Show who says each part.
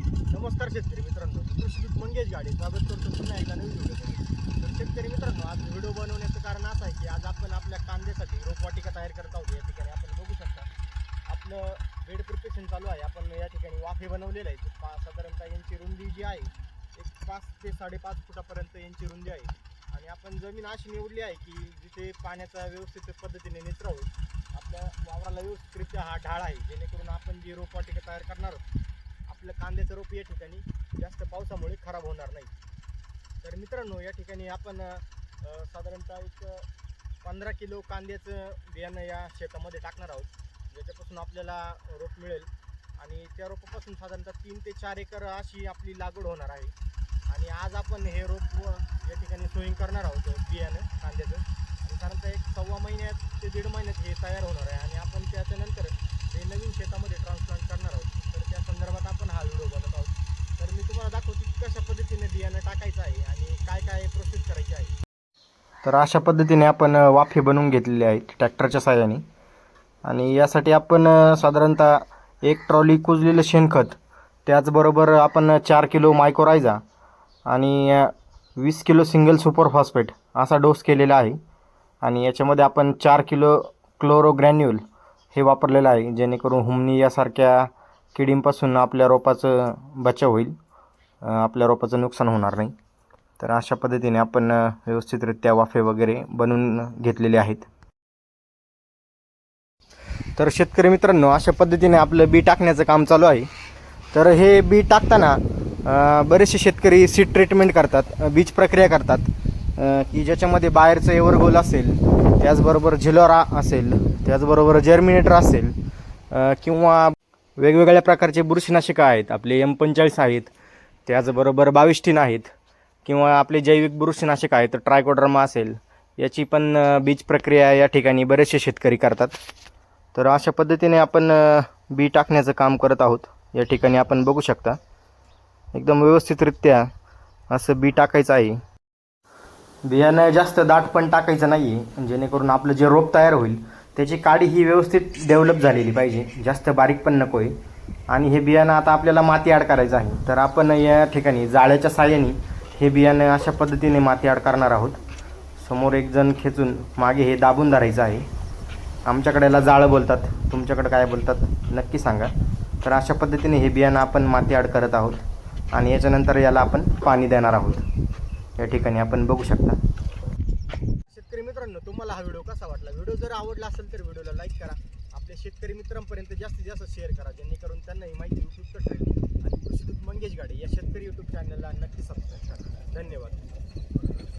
Speaker 1: नमस्कार शेतकरी मित्रांनो मी कृषीदूत मंगेश गाडी. स्वागत करतो पुन्हा एकदा नवीन व्हिडिओ तर शेतकरी मित्रांनो आज व्हिडिओ बनवण्याचं कारण असं आहे की आज आपण आपल्या कांद्यासाठी रोपवाटिका तयार करत आहोत. या ठिकाणी आपण बघू शकता आपलं बेड प्रिपरेशन चालू आहे. आपण या ठिकाणी वाफे बनवलेले आहेत. पा साधारणतः यांची रुंदी जी आहे एक पाच ते साडेपाच फुटापर्यंत यांची रुंदी आहे. आणि आपण जमीन अशी निवडली आहे की जिथे पाण्याचा व्यवस्थित पद्धतीने निचरा होईल आपल्या वावराला व्यवस्थितरित्या हा ढाळ आहे जेणेकरून आपण जी रोपवाटिका तयार करणार आहोत आपलं कांद्याचं रोप या ठिकाणी जास्त पावसामुळे खराब होणार नाही. तर मित्रांनो या ठिकाणी आपण साधारणतः एक पंधरा किलो कांद्याचं बियाणं या शेतामध्ये टाकणार आहोत. ज्याच्यापासून आपल्याला रोप मिळेल. आणि त्या रोपापासून साधारणतः तीन ते चार एकर अशी आपली लागवड होणार आहे. आणि आज आपण हे रोप या ठिकाणी सोयिंग करणार आहोत बियाणं कांद्याचं. आणि साधारणतः एक सव्वा महिन्यात ते दीड महिन्यात हे तयार होणार आहे. आणि आपण त्याच्यानंतर हे नवीन शेतामध्ये ट्रान्सप्लांट करणार आहोत तर त्या संदर्भात आपण हा व्हिडिओ बनवत आहोत तर मी तुम्हाला दाखवतो की कशा पद्धतीने बियाणं टाकायचं आहे आणि काय काय प्रोसेस करायची आहे
Speaker 2: तर अशा पद्धतीने आपण वाफे बनवून घेतलेले आहेत ट्रॅक्टरच्या साह्याने. आणि यासाठी आपण साधारणतः एक ट्रॉली कुजलेलं शेणखत त्याचबरोबर आपण चार किलो मायकोरायझा आणि वीस किलो सिंगल सुपर फॉस्फेट असा डोस केलेला आहे. आणि याच्यामध्ये आपण चार किलो क्लोरोग्रॅन्युल हे वापरलेलं आहे जेणेकरून हुमणी यासारख्या किडींपासून आपल्या रोपाचं बचाव होईल. आपल्या रोपाचं नुकसान होणार नाही. तर अशा पद्धतीने आपण व्यवस्थितरित्या वाफे वगैरे बनवून घेतलेले आहेत. तर शेतकरी मित्रांनो अशा पद्धतीने आपलं बी टाकण्याचं काम चालू आहे. तर हे बी टाकताना बरेचसे शेतकरी सीड ट्रीटमेंट करतात बीज प्रक्रिया करतात. की ज्याच्यामध्ये बाहेरचं एवरगोल असेल त्याचबरोबर झिलोरा असेल त्याचबरोबर जर्मिनेटर असेल किंवा वेगवेगळ्या प्रकारचे बुरशीनाशकं आहेत आपले एम पंचेचाळीस आहेत त्याचबरोबर बाविस्टीन आहेत. किंवा आपले जैविक बुरशीनाशक तर ट्रायकोड्रमा असेल याची पण बीज प्रक्रिया या ठिकाणी बरेचसे शेतकरी करतात. तर अशा पद्धतीने आपण बी टाकण्याचं काम करत आहोत. या ठिकाणी आपण बघू शकता. एकदम व्यवस्थितरित्या असं बी टाकायचं आहे. बियाणं जास्त दाट पण टाकायचं नाही आहे जेणेकरून आपलं जे रोप तयार होईल त्याची काडी ही व्यवस्थित डेव्हलप झालेली पाहिजे. जास्त बारीक पण नको आहे आणि हे बियाणं आता आपल्याला माती ॲड करायचं आहे. तर आपण या ठिकाणी जाळ्याच्या साह्याने हे बियाणं अशा पद्धतीने माती ॲड करणार आहोत. समोर एक जण खेचून मागे हे दाबून धरायचं आहे. आमच्याकडे याला जाळं बोलतात. तुमच्याकडे काय बोलतात नक्की सांगा. तर अशा पद्धतीने हे बियाणं आपण माती ॲड करत आहोत आणि याच्यानंतर याला आपण पाणी देणार आहोत. या ठिकाणी आपण बघू शकता.
Speaker 1: शेतकरी मित्रांनो तुम्हाला हा व्हिडिओ कसा वाटला? व्हिडिओ जर आवडला असेल तर व्हिडिओला लाईक करा. आपल्या शेतकरी मित्रांपर्यंत जास्तीत जास्त शेअर करा जेणेकरून त्यांना ही माहिती उपयुक्त ठरेल. आणि मंगेश गाडे या शेतकरी यूट्यूब चॅनलला नक्की सबस्क्राईब करा. धन्यवाद.